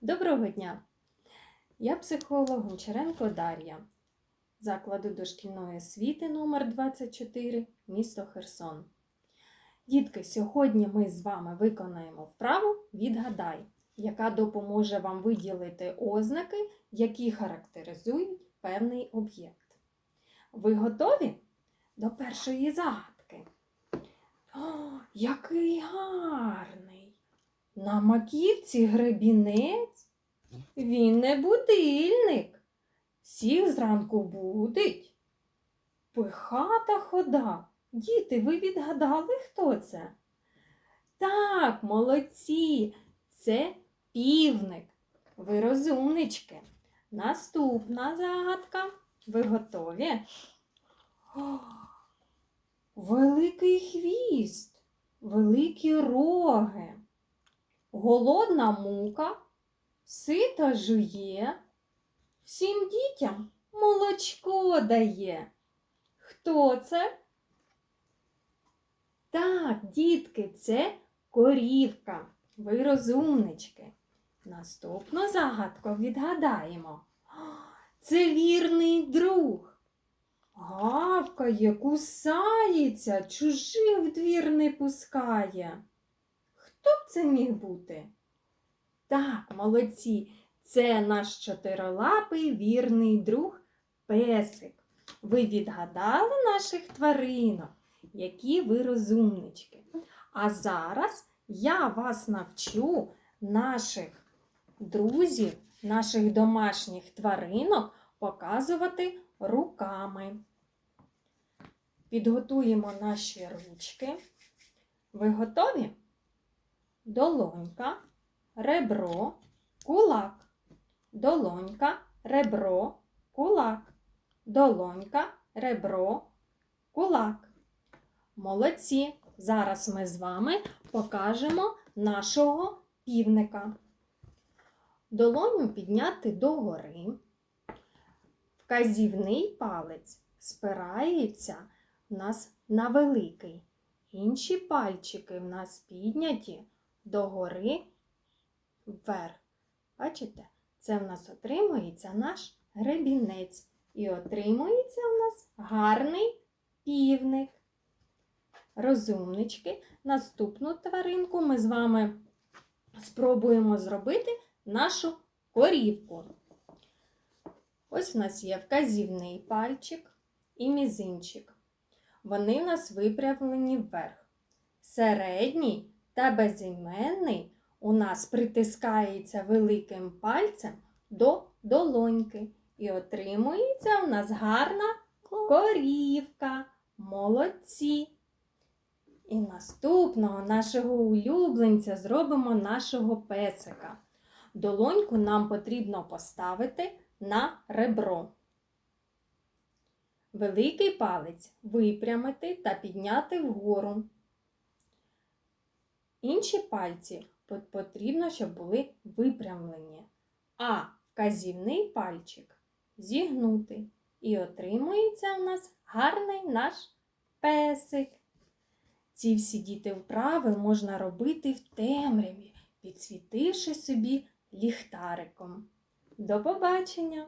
Доброго дня! Я психолог Гончаренко Дар'я, закладу дошкільної освіти номер 24 місто Херсон. Дітки, сьогодні ми з вами виконаємо вправу Відгадай, яка допоможе вам виділити ознаки, які характеризують певний об'єкт. Ви готові до першої загадки? О, який гарний! На маківці гребінець. Він не будильник. Всіх зранку будить. Пихата хода. Діти, ви відгадали, хто це? Так, молодці, це півник. Ви розумнички. Наступна загадка. Ви готові? О, великий хвіст, великі роги. Голодна мука, сита жує, всім дітям молочко дає. Хто це? Так, дітки, це корівка. Ви розумнички. Наступну загадку відгадаємо. Це вірний друг. Гавкає, кусається, чужих двір не пускає. Хто б це міг бути? Так, молодці, це наш чотирилапий вірний друг песик. Ви відгадали наших тваринок, які ви розумнички. А зараз я вас навчу наших друзів, наших домашніх тваринок показувати руками. Підготуємо наші ручки. Ви готові? Долонька, ребро, кулак, долонька, ребро, кулак, долонька, ребро, кулак. Молодці! Зараз ми з вами покажемо нашого півника. Долоню підняти догори. Вказівний палець спирається в нас на великий. Інші пальчики в нас підняті догори вверх. Бачите, це в нас отримується наш гребінець. І отримується в нас гарний півник. Розумнички, наступну тваринку ми з вами спробуємо зробити нашу корівку. Ось в нас є вказівний пальчик і мізинчик. Вони в нас випрямлені вверх. Середній та безіменний у нас притискається великим пальцем до долоньки. І отримується у нас гарна корівка. Молодці. І наступного нашого улюбленця зробимо нашого песика. Долоньку нам потрібно поставити на ребро. Великий палець випрямити та підняти вгору. Інші пальці потрібно, щоб були випрямлені, а вказівний пальчик зігнути. І отримується у нас гарний наш песик. Ці всі діти вправи можна робити в темряві, підсвітивши собі ліхтариком. До побачення!